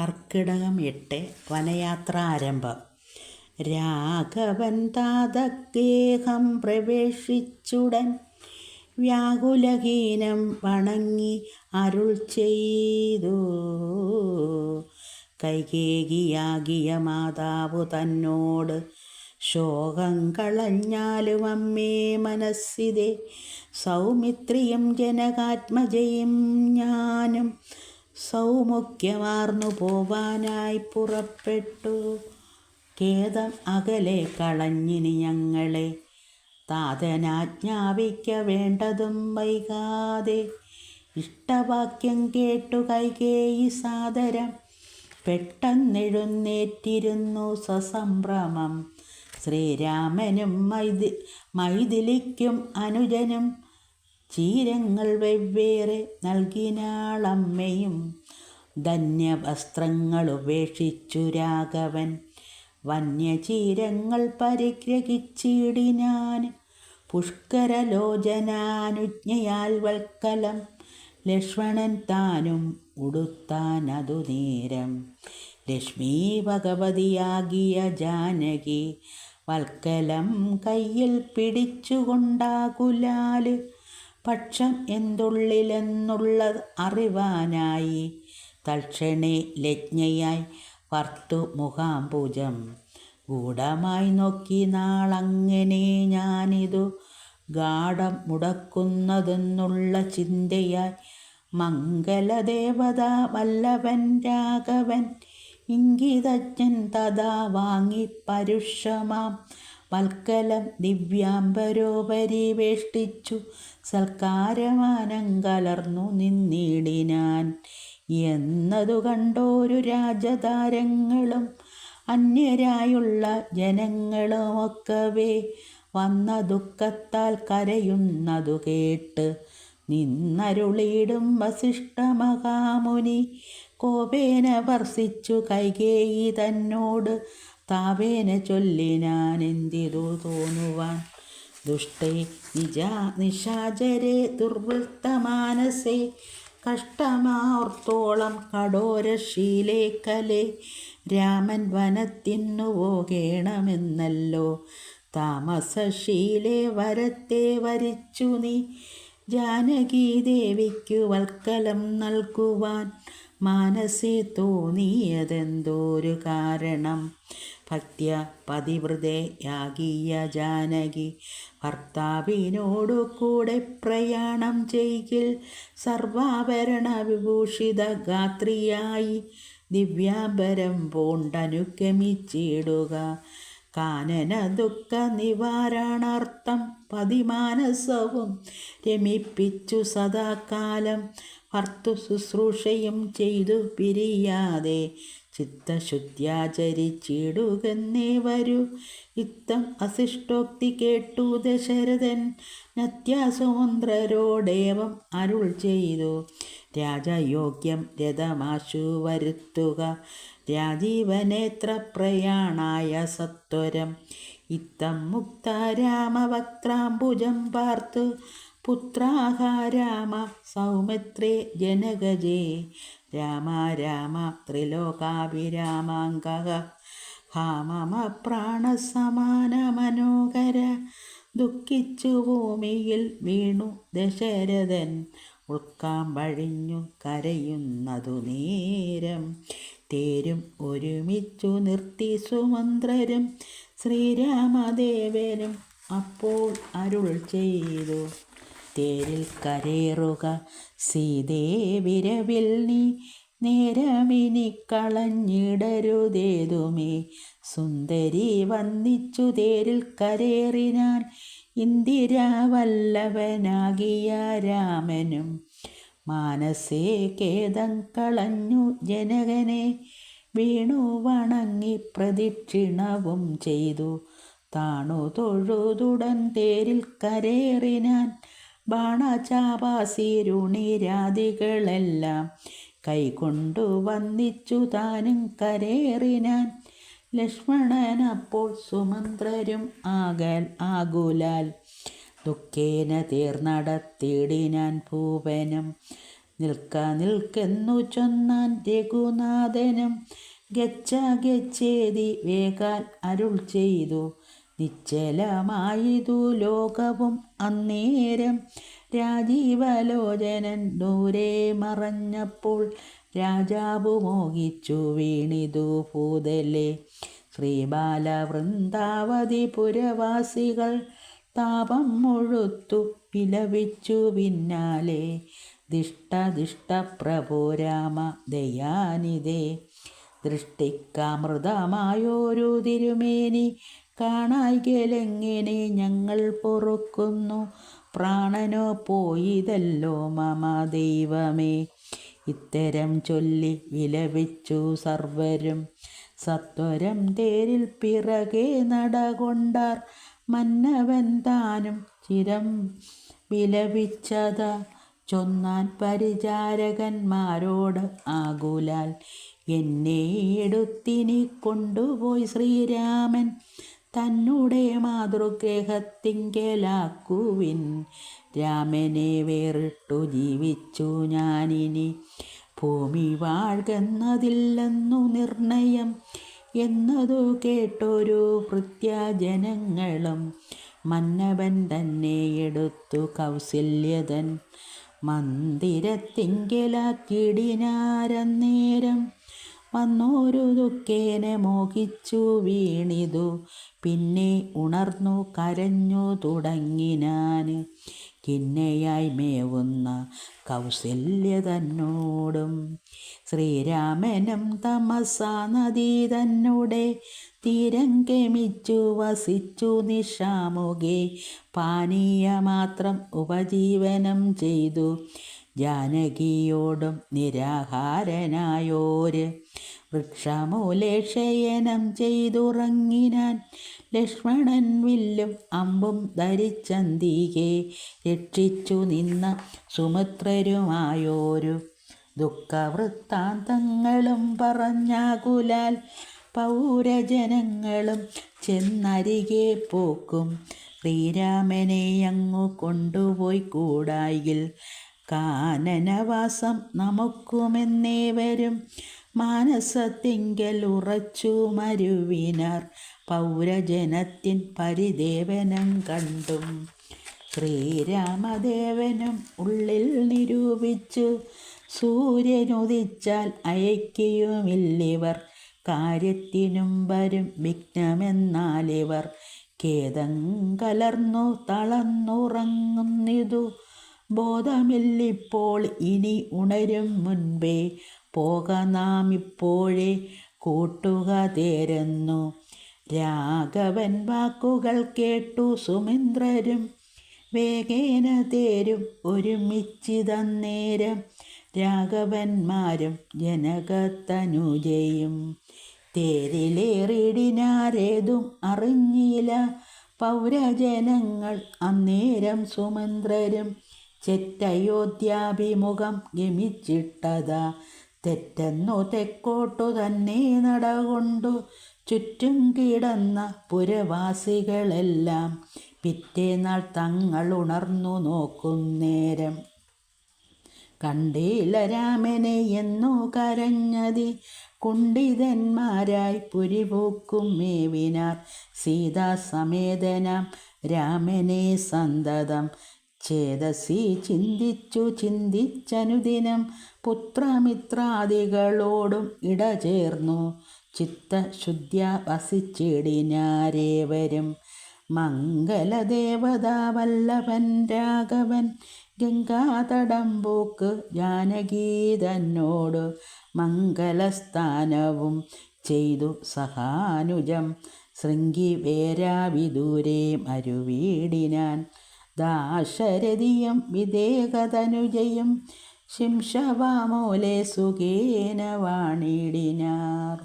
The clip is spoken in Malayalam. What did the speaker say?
കർക്കിടകം എട്ട് വനയാത്ര ആരംഭം. രാഘവൻ താതഗേഹം പ്രവേശിച്ചുടൻ വ്യാകുലഹീനം വണങ്ങി അരുൾ ചെയ്തു. കൈകേകിയാകിയ മാതാവ് തന്നോട് ശോകം കളഞ്ഞാലും അമ്മേ മനസ്സിതേ. സൗമിത്രിയും ജനകാത്മജയും ഞാനും സൗമുഖ്യമാർന്നു പോവാനായി പുറപ്പെട്ടു. ഖേദം അകലെ കളഞ്ഞിനി ഞങ്ങളെ. താതനാജ്ഞാപിക്ക വേണ്ടതും വൈകാതെ. ഇഷ്ടവാക്യം കേട്ടു കൈകേയി സാദരം. പെട്ടെന്നെഴുന്നേറ്റിരുന്നു സസംഭ്രമം. ശ്രീരാമനും മൈതി മൈഥിലിക്കും അനുജനും ചീരങ്ങൾ വെവ്വേറെ നൽകിനാളമ്മയും ധന്യവസ്ത്രങ്ങൾ ഉപേക്ഷിച്ചു രാഘവൻ. വന്യചീരങ്ങൾ പരിഗ്രഹിച്ചിടിനാൻ പുഷ്കരലോചനാനുജ്ഞയാൽ വൽക്കലം. ലക്ഷ്മണൻ താനും ഉടുത്താൻ അതു നേരം. ലക്ഷ്മി ഭഗവതിയാകിയ ജാനകി വൽക്കലം കയ്യിൽ പിടിച്ചുകൊണ്ടാകുലാൽ പക്ഷം എന്തുള്ളിലെന്നുള്ള അറിവാനായി. തൽക്ഷണേ ലജ്ഞയായി ഭർത്തു മുഖാംബുജം. ഗൂഢമായി നോക്കി നാളങ്ങനെ ഞാനിതു ഗാഠം മുടക്കുന്നതെന്നുള്ള ചിന്തയായി മംഗലദേവത വല്ലവൻ രാഘവൻ ഇംഗിതജ്ഞൻ തഥാ വാങ്ങി പരുഷമാം. വൽക്കലം ദിവ്യാംബരോപരി വേഷ്ടിച്ചു. സൽക്കാരമാനം കലർന്നു നിന്നിടിനാൻ. എന്നതു കണ്ടോരു രാജതാരങ്ങളും അന്യരായുള്ള ജനങ്ങളുമൊക്കവേ. വന്ന ദുഃഖത്താൽ കരയുന്നതു കേട്ട് നിന്നരുളിയിടും വസിഷ്ഠ മഹാമുനി. കോപേന വർഷിച്ചു കൈകേയി തന്നോട് താവേന ചൊല്ലിനാൻ എന്തിതു തോന്നുവാൻ? ദുഷ്ടേ നിജാ നിശാചരെ ദുർവൃത്തമാനസേ കഷ്ടമാർത്തോളം കഠോരശീലേക്കലെ രാമൻ വനത്തിന്നു പോകേണമെന്നല്ലോ. താമസശീലെ വരത്തെ വരിച്ചു നീ. ജാനകി ദേവിക്കു വൽക്കലം നൽകുവാൻ മാനസേ തോന്നിയതെന്തോരു കാരണം? ഭക്ത്യ പതിവൃതയാകിയ ജാനകി ഭർത്താവിനോടു കൂടെ പ്രയാണം ചെയ്യിൽ സർവാഭരണ വിഭൂഷിത ഗാത്രിയായി ദിവ്യാംബരം പോണ്ടനുഗമിച്ചിടുക. കാനന ദുഃഖ നിവാരണാർത്ഥം പതിമാനസവും രമിപ്പിച്ചു സദാകാലം ഭർത്തു ശുശ്രൂഷയും ചെയ്തു പിരിയാതെ ചിത്തശുദ്ധ്യാചരിച്ചിടുകന്നേ വരൂ. ഇത്തം അശിഷ്ടോക്തി കേട്ടു ദശരഥൻ നത്യാസുമുന്ദ്രരോടേവം അരുൾ ചെയ്തു. രാജയോഗ്യം രഥമാശു വരുത്തുക രാജീവനേത്ര പ്രയാണായ സത്വരം. ഇത്തം മുക്ത രാമവക്ത്രാംബുജം പാർത്തു പുത്രാഹാരാമ സൗമിത്രേ ജനകജേ. രാമ രാമ ത്രിലോകാഭിരാമാങ്ക ഹാമമ പ്രാണസമാന മനോഹര ദുഃഖിച്ചു ഭൂമിയിൽ വീണു ദശരഥൻ. ഉൾക്കാമ്പഴിഞ്ഞു കരയുന്നതു നേരം. തേരും ഒരുമിച്ചു നിർത്തി സുമന്ത്രരും ശ്രീരാമദേവനും അപ്പോൾ അരുൾ ചെയ്തു. തേരിൽ കരേറുക. സീതേ വിരവിൽ നീ നേരമിനി കളഞ്ഞിടരുതേതുമേ. സുന്ദരി വന്നിച്ചു തേരിൽ കരേറിനാൻ ഇന്ദിരാവല്ലവനാകിയ രാമനും. മാനസേ കേതം കളഞ്ഞു ജനകനെ. വീണു വണങ്ങി പ്രദക്ഷിണവും ചെയ്തു. താണു തൊഴുതുടൻ തേരിൽ കരേറിനാൻ ബാണചാപാസിരുണിരാദികളെല്ലാം കൈകൊണ്ടു വന്നിച്ചു താനും കരേറിനാൻ. ലക്ഷ്മണനപ്പോൾ സുമന്ത്രരും ആകൽ ആകുലാൽ. ദുഃഖേന തീർന്നടത്തിടിനാൻ ഭൂപനം. നിൽക്ക നിൽക്കെന്നു ചൊന്നാൻ രഘുനാഥനും. ഗച്ഛ ഗച്ഛേതി വേഗാൽ അരുൾ ചെയ്തു. നിശ്ചലമായതു ലോകവും അന്നേരം രാജീവലോചനൻ ദൂരെ മറഞ്ഞപ്പോൾ രാജാവ് മോഹിച്ചു വീണിതു ഭൂതലെ. ശ്രീബാലവൃന്ദാവതി പുരവാസികൾ താപം മുഴുത്തു വിലപിച്ചു പിന്നാലെ. ദിഷ്ടദിഷ്ട രാമ ദയാനിതേ ദൃഷ്ടിക്കാമൃതമായോരു തിരുമേനി കാണായികലെങ്ങനെ ഞങ്ങൾ പൊറുക്കുന്നു? പ്രാണനോ പോയിതല്ലോ മമ ദൈവമേ. ഇത്തരം ചൊല്ലി വിലപിച്ചു സർവരും. സത്വരം തേരിൽ പിറകെ നടകൊണ്ടാർ മന്നവൻ താനും ചിരം വിലപിച്ചത. ചൊന്നാൻ പരിചാരകന്മാരോട് ആകുലാൽ എന്നെ എടുത്തിനി കൊണ്ടുപോയി ശ്രീരാമൻ. തന്നുടെ മാതൃഗ്രഹത്തിങ്കലാക്കുവിൻ രാമനെ വേറിട്ടു ജീവിച്ചു ഞാനിനി. ഭൂമി വാഴ്കെന്നതില്ലെന്നു നിർണയം എന്നതു കേട്ടൊരു ഭൃത്യജനങ്ങളും മന്നവൻ തന്നെ എടുത്തു കൗസല്യതൻ മന്ദിരത്തിങ്കലാക്കിടിനാരന്നേരം വന്നോരു മോഹിച്ചു വീണിതു. പിന്നെ ഉണർന്നു കരഞ്ഞു തുടങ്ങിനാൻ കിന്നയായി മേവുന്ന കൗസല്യ തന്നോടും ശ്രീരാമനും തമസാ നദി തന്നോടെ തീരം കെമിച്ചു വസിച്ചു നിഷാമുകെ പാനീയമാത്രം ഉപജീവനം ചെയ്തു. ജാനകിയോടും നിരാഹാരനായോര്. വൃക്ഷമൂലേക്ഷയനം ചെയ്തുറങ്ങിനാൻ ലക്ഷ്മണൻ വില്ലും അമ്പും ധരിച്ചന്തികെ രക്ഷിച്ചു നിന്ന സുമിത്രരുമായോരു. ദുഃഖവൃത്താന്തങ്ങളും പറഞ്ഞാകുലാൽ പൗരജനങ്ങളും ചെന്നരികെ പോക്കും. ശ്രീരാമനെ അങ്ങു കൊണ്ടുപോയി കൂടായിൽ കാനനവാസം നമുക്കുമെന്നേവരും മാനസത്തിങ്കൽ ഉറച്ചു മരുവിനാർ പൗരജനത്തിൻ പരിദേവനം കണ്ടും. ശ്രീരാമദേവനും ഉള്ളിൽ നിരൂപിച്ചു. സൂര്യനുദിച്ചാൽ അയക്കുകയുമില്ലിവർ കാര്യത്തിനും വരും വിഘ്നമെന്നാലിവർ. ഖേദം കലർന്നു തളർന്നുറങ്ങുന്നിതു. ബോധമില്ലിപ്പോൾ ഇനി ഉണരും മുൻപേ. പോക നാം ഇപ്പോഴേ. കൂട്ടുക തേരുന്നു. രാഘവൻ വാക്കുകൾ കേട്ടു സുമിന്ദ്രരും. വേഗേന തേരും ഒരുമിച്ചിതന്നേരം. രാഘവന്മാരും ജനകത്തനുജയും തേരിലേറിടിനാരേതും അറിഞ്ഞില്ല. പൗരജനങ്ങൾ അന്നേരം സുമന്ത്രരും ചെറ്റയോധ്യാഭിമുഖം ഗമിച്ചിട്ടതാ. തെറ്റെന്നു തെക്കോട്ടു തന്നെ നടകൊണ്ടു ചുറ്റും കിടന്ന പുരവാസികളെല്ലാം പിറ്റേനാൾ തങ്ങൾ ഉണർന്നു നോക്കുന്നേരം കണ്ടില്ല രാമനെ എന്നു കരഞ്ഞതി കുണ്ഠിതന്മാരായി പുരിപൂക്കും മേവിനാർ. സീതാസമേതനാം രാമനെ സന്തതം ചേതസി ചിന്തിച്ചു ചിന്തിച്ചനുദിനം പുത്രമിത്രാദികളോടും ഇടചേർന്നു. ചിത്തശുദ്ധ്യ വസിച്ചിടിനാരേവരും മംഗലദേവതാ വല്ലഭൻ രാഘവൻ ഗംഗാതടംപോക്ക് ജാനകീതന്നോട് മംഗലസ്ഥാനവും ചെയ്തു സഹാനുജം. ശൃംഗി വേരാവിദൂരെ മരുവീടിനാൻ ദാശരഥിയും വിദേഹതനുജയും ശിംഷവാമോലെ സുഖേന വാണിടിനാർ